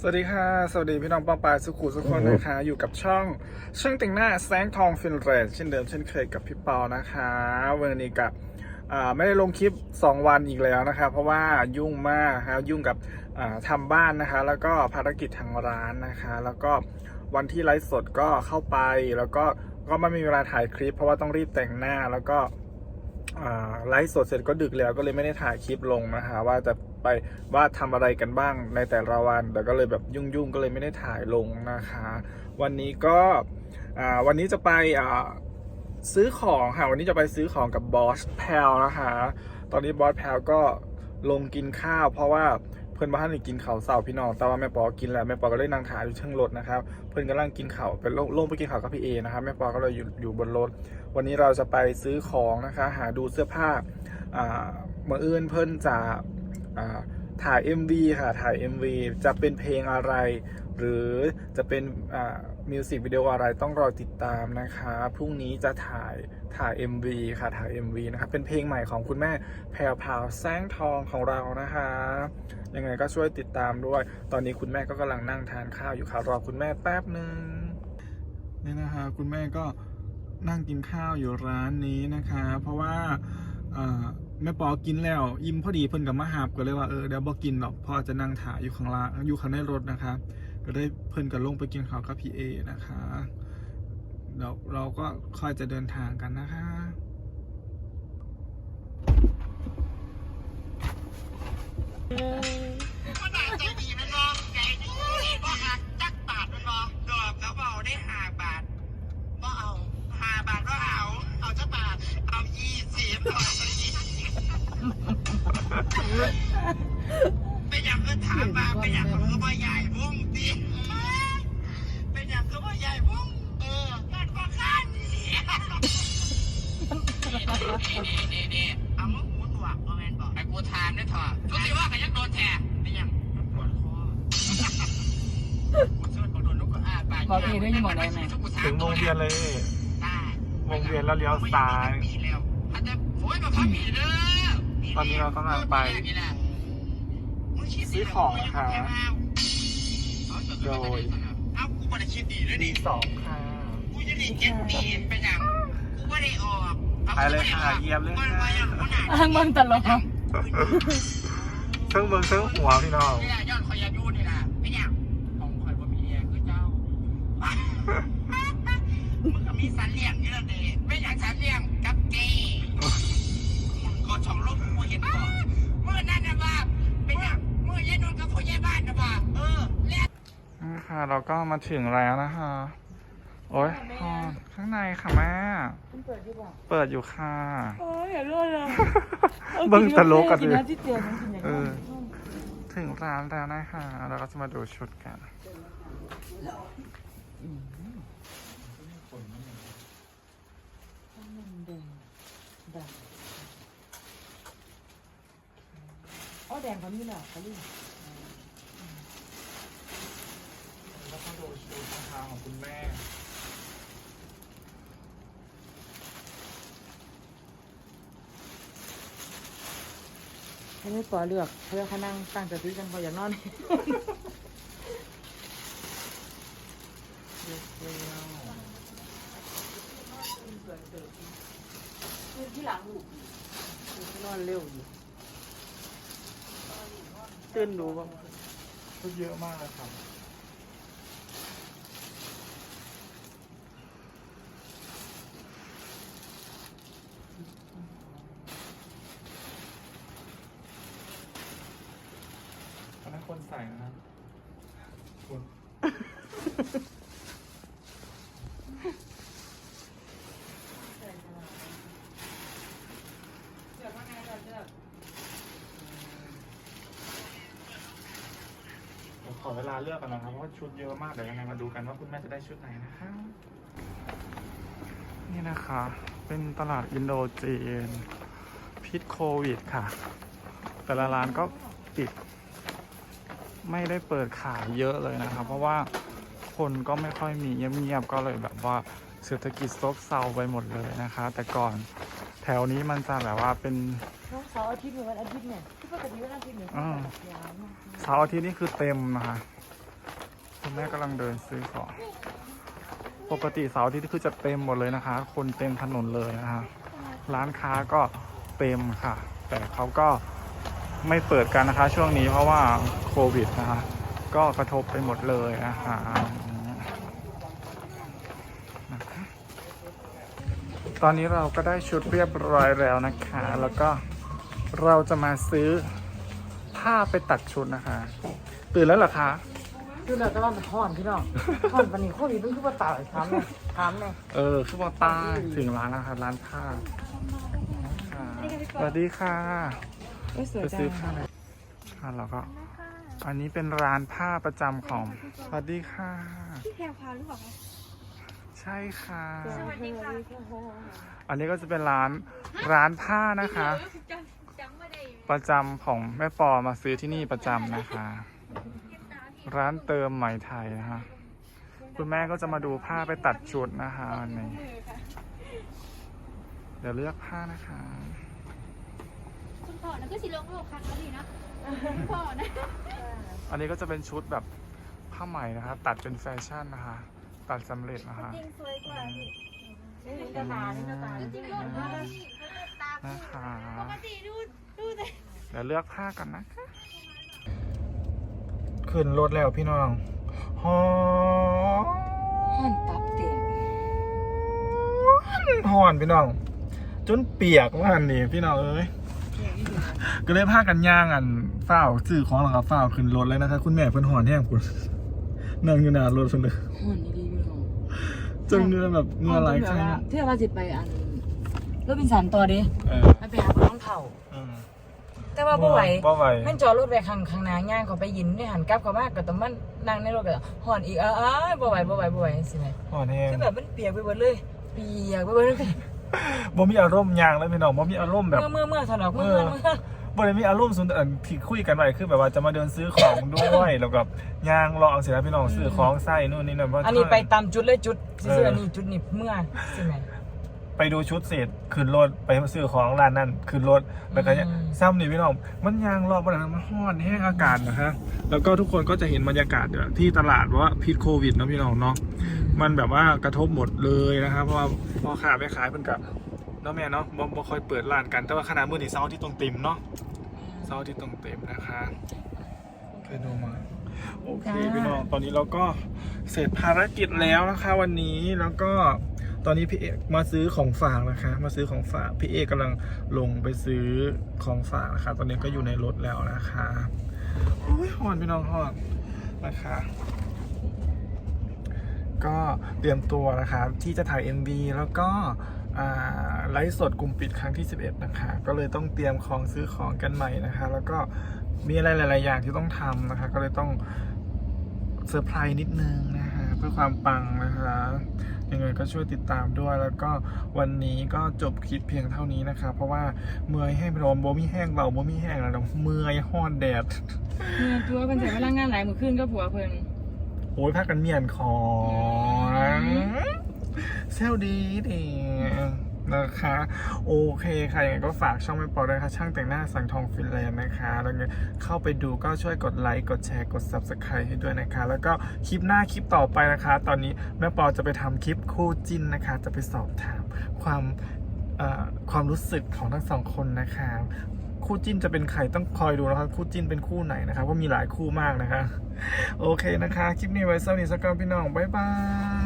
สวัสดีค่ะ สวัสดีพี่น้องปองปายสุขุสุขคนนะคะ อยู่กับช่องช่างแต่งหน้าแสงทองฟินเรดเช่นเดิมเช่นเคยกับพี่เปานะคะ วันนี้กับไม่ได้ลงคลิป 2 วันอีกแล้วนะคะ เพราะว่ายุ่งมากนะครับยุ่งกับอ่าทำบ้านนะคะ แล้วก็ภารกิจทางร้านนะคะ แล้วก็วันที่ไลฟ์สดก็เข้าไปแล้วก็ก็ไม่มีเวลาถ่ายคลิป เพราะว่าต้องรีบแต่งหน้าแล้วก็ ไลฟ์สดเสร็จก็ดึกแล้วก็เลยไม่ได้ถ่ายคลิปลงนะคะว่าจะไปว่าทำอะไรกันบ้างในแต่ละวัน แต่ก็เลยแบบยุ่งๆก็เลยไม่ได้ถ่ายลงนะคะ วันนี้ก็วันนี้จะไปซื้อของค่ะวันนี้จะไปซื้อของกับบอสแพลนะคะ ตอนนี้บอสแพลก็ลงกินข้าว เพราะว่า เพื่อนบ้านนี่กินข้าวเสาร์พี่น้องแต่ว่าแม่ปอกินแล้วแม่ปอก็เลยนั่งถ่ายอยู่เชิงรถนะครับเพื่อนกำลังกินข้าวเป็นลงลงไปกินข้าวกับพี่เอนะครับแม่ปอก็เลยอยู่อยู่บนรถ วันนี้เราจะไปซื้อของนะคะหาดูเสื้อผ้าอ่าเมื่ออื่นเพื่อนจะอ่าถ่าย MV ค่ะถ่าย MV จะเป็นเพลงอะไร หรือจะเป็นอ่า มิวสิกวิดีโออะไรต้องรอติดตามนะคะ พรุ่งนี้จะถ่ายถ่าย MV ค่ะถ่าย MV นะคะเป็นเพลงใหม่ของคุณแม่แพรวพาวแสงทองของเรานะคะ ยังไงก็ช่วยติดตามด้วย ตอนนี้คุณแม่ก็กำลังนั่งทานข้าวอยู่ค่ะรอคุณแม่แป๊บหนึ่งนี่นะคะ คุณแม่ก็นั่งกินข้าวอยู่ร้านนี้นะคะ เพราะว่าแม่ปอกินแล้วอิ่มพอดีเพิ่นกับมาหาบก็เลยว่าเออเดี๋ยวบอกินหรอกพราะจะนั่งถ่ายอยู่ข้างล่างอยู่ข้างในรถนะคะ ก็ได้เพิ่นกับลงไปกินข้าวกับพี่เอนะคะเดี๋ยวเราก็ค่อยจะเดินทางกันนะคะมั เอามึงหูหนวกบ่แม่นบอกไอ้กูถามได้ถอดทุกทีว่ากันยังโดนแทนเป็นอย่างปวดคอบอกเองได้ยังบอกได้ไหม ถึงวงเวียนเลย วงเวียนแล้วเลี้ยวซ้าย ตอนนี้เรากำลังไปซื้อของนะคะโดย เอากูไม่ได้คิดดีด้วยดีดิสองค่ะ กูจะได้เจ็ดปีเป็นอย่างกูไม่ได้ออก ไปเลยค่ะเยี่ยมเลยค่ะอ้างมันตลกเครื่องเบิงเครื่องหัวพี่น้องนี่แหละยอดคอยายูนี่แหละเป็นอย่างของคอยว่ามีแรงคือเจ้ามึงก็มีสันเลี้ยงอยู่แล้วเด้ไม่อยากสันเลี้ยงกับเกย์มึงก็ช่องลบกูเห็นก่อนเมื่อนั่นนะว่าเป็นอย่างเมื่อยายนนท์กับพ่อยายบ้านนะว่าเออแล้วนี่ค่ะเราก็มาถึงแล้วนะคะ โอ้ยพอข้างในค่ะแม่มันเปิดดีกว่าเปิดอยู่ค่ะ โอ้ยอย่าเลื่อนเลยเบิ่งตลกกันกินดิน้ำที่เตียงกินอย่างเอนี้อ ถึงร้านแล้วนะคะเราก็จะมาดูชุดกัน แดงอ๋อแดงเขามีเหรอเขาลีแล้วก็ดูชุดนะคะของคุณแม่ ให้ไม่ปอเลือกเขาเลือกเขานั่งตั้งสติกันพออย่างนอนที่หลังลูกนอนเร็วอยู่ตื่นดูบ้างเยอะมากครับ อันนั้นคนใส่นะครับคน ผมขอเวลาเลือกกันนะครับเพราะว่าชุดเยอะมากเดี๋ยวยังไงมาดูกันว่าคุณแม่จะได้ชุดไหนนะคะ นี่นะคะ เป็นตลาดอินโดจีนพิษโควิดค่ะ แต่ละร้านก็ปิด ไม่ได้เปิดขายเยอะเลยนะครับ เพราะว่า คนก็ไม่ค่อยมีเงียบๆก็เลยแบบว่าเศรษฐกิจซบเซาไปหมดเลยนะคะ แต่ก่อนแถวนี้มันจะแบบว่าเป็นน้องเสาร์อาทิตย์หรือวันอาทิตย์เนี่ยที่ปกติวันอาทิตย์เนี่ยอ่ายาวมากเสาร์อาทิตย์นี่คือเต็มนะคะคุณแม่กำลังเดินซื้อของปกติเสาร์อาที่คือจะเต็มหมดเลยนะคะ คนเต็มถนนเลยนะคะ ร้านค้าก็เต็มค่ะ แต่เขาก็ไม่เปิดกันนะคะ ช่วงนี้เพราะว่าโควิดนะคะ ก็กระทบไปหมดเลยนะคะนะคะ ตอนนี้เราก็ได้ชุดเรียบร้อยแล้วนะคะ แล้วก็เราจะมาซื้อผ้าไปตัดชุดนะคะ ตื่นแล้วเหรอคะ คือเราจะว่ามันห่อนพี่น้องห่อนปานนี้โควิดมันคือว่าตายถามเลยถามเลยเออคือว่าป้าถึงร้านแล้วค่ะร้านผ้าค่ะสวัสดีค่ะไม่สวยไปจัซื้องผ้าเลยค่ะแล้วก็อันนี้เป็นร้านผ้าประจำของ สวัสดีค่ะ พี่แพรวพราวหรือเปล่าคะใช่ค่ะ สวัสดีค่ะอันนี้ก็จะเป็นร้านร้านผ้านะคะจำจำไม่ได้ประจำของแม่ปอมาซื้อที่นี่ประจำนะคะ ร้านเติมไหมไทยนะคะคุณแม่ก็จะมาดูผ้าไปตัดชุดนะคะวันนี้เดี๋ยวเลือกผ้านะคะ คุณพ่อนะก็สิลงโลกครั้งแล้วดีนะคุณพ่อนะ อันนี้ก็จะเป็นชุดแบบผ้าไหมนะคะ ตัดเป็นแฟชั่นนะคะ ตัดสำเร็จนะคะจริงสวยกว่าพี่นี่กระตานี่กระตาจริงโลกมากพี่ตามนะคะปกติดูดูแต่เดี๋ยวเลือกผ้ากันนะคะ ขึ้นรถแล้วพี่น้องฮอห่อนตับเตียงฮอนพี่น้อง จนเปียกว่าอันนี้พี่น้องเอ้ย ก็เลยพากันย่างอันเฝ้าวซื้อของหลังกับฝ้าวขึ้นรถเลยนะคะ คุณแม่เพิ่นหอนแห้งคุณนั่งอยู่หน้ารถเพิ่นเลยห่อนดีๆพี่น้อง จนเนื้อแบบเมื่อไหรใช่ไหมเที่ยวว่าสิไปอันรถบินสันต่อดิเออไปไปหาน้องเถ่าอืมแต่ว่าบ่ไหวบ่ไหวแม่นจอดรถไปข้างข้างหน้าย่างเขาไปยินได้หันกลับเขามากก็ต้องมันนั่งในรถก็ห่อนอีกอ้ายบ่ไหวบ่ไหวบ่ไหวสิแม่หอนแห้งคือแบบมันเปียกไปหมดเลยเปียกไปหมดเลยบ่มีอารมณ์ยางเลยพี่น้องบ่มีอารมณ์แบบเมื่อเมื่อเมื่อถนอกเมื่อเมื่อเมื่อ บ่ได้มีอารมณ์สุนทรที่คุยกันไว้คือแบบว่าจะมาเดินซื้อของด้วยแล้วกับยางรอเอาเสร็จแล้วพี่น้องซื้อของใส่นู่นนี่นั่นว่าอันนี้ไปตามจุดเลยจุดซื้ออันนี้จุดนี้เมื่อสิแม่ไปดูชุดเสร็จขึ้นรถไปซื้อของร้านนั้นขึ้นรถแล้วก็เนี่ยอืมซ้ำนี่พี่น้องมันยางรอบมันมันฮ้อนแห้งอากาศนะฮะแล้วก็ทุกคนก็จะเห็นบรรยากาศเดี๋ยวที่ตลาดว่าพิษโควิดเนาะพี่น้องเนาะมันแบบว่ากระทบหมดเลยนะครับเพราะว่าพ่อค้าแม่ขายเพิ่นกับเนาะแม่เนาะบ่บ่ค่อยเปิดร้านกันแต่ว่าขนาดมื้อนี้เสาร์อาที่ตรงเต็มเนาะ เสาร์อาที่ตรงเต็มนะคะเคยดูมาโอเคจ้าพี่น้องตอนนี้เราก็เสร็จภารกิจแล้วนะคะ วันนี้แล้วก็ตอนนี้พี่เอกมาซื้อของฝากนะคะ มาซื้อของฝากพี่เอกกำลังลงไปซื้อของฝากนะคะ ตอนนี้ก็อยู่ในรถแล้วนะคะโอ้ยหอนพี่น้องหอนนะคะ ก็เตรียมตัวนะครับที่จะถ่าย MV แล้วก็อ่า ไลฟ์สดกลุ่มปิดครั้งที่ 11 นะคะ ก็เลยต้องเตรียมของซื้อของกันใหม่นะคะ แล้วก็มีอะไรหลาย ๆ อย่างที่ต้องทำนะคะ ก็เลยต้องเซอร์ไพรส์นิดนึงนะคะ เพื่อความปังนะคะยังไงก็ช่วยติดตามด้วย แล้วก็วันนี้ก็จบคลิปเพียงเท่านี้นะคะ เพราะว่าเมื่อยแห้งพี่โรมโบมี่แห้งเบาโบมี่แห้งแล้วนะเมื่อยห้อนแดดเมื่อตัวเพิ่นใช้พลังงานหลายมื้อคืนก็ผัวเพิ่นโอ้ยพักกันเมียนของ เซลดีดีนะคะ โอเคใครยังไงก็ฝากช่องไม่ปอด้วยค่ะช่างแต่งหน้าสังทองฟินแลนด์นะคะแล้วก็เข้าไปดูก็ช่วยกดไลค์กดแชร์กด Subscribe ให้ด้วยนะคะ แล้วก็คลิปหน้าคลิปต่อไปนะคะ ตอนนี้แม่ปอจะไปทำคลิปคู่จิ้นนะคะ จะไปสอบถามความความรู้สึกของทั้งสองคนนะคะ คู่จิ้นจะเป็นใครต้องคอยดูนะครับ คู่จิ้นเป็นคู่ไหนนะครับว่ามีหลายคู่มากนะคะ โอเคนะคะ คลิปนี้ไว้สวัสดีสักก่อนพี่น้อง บ๊ายบาย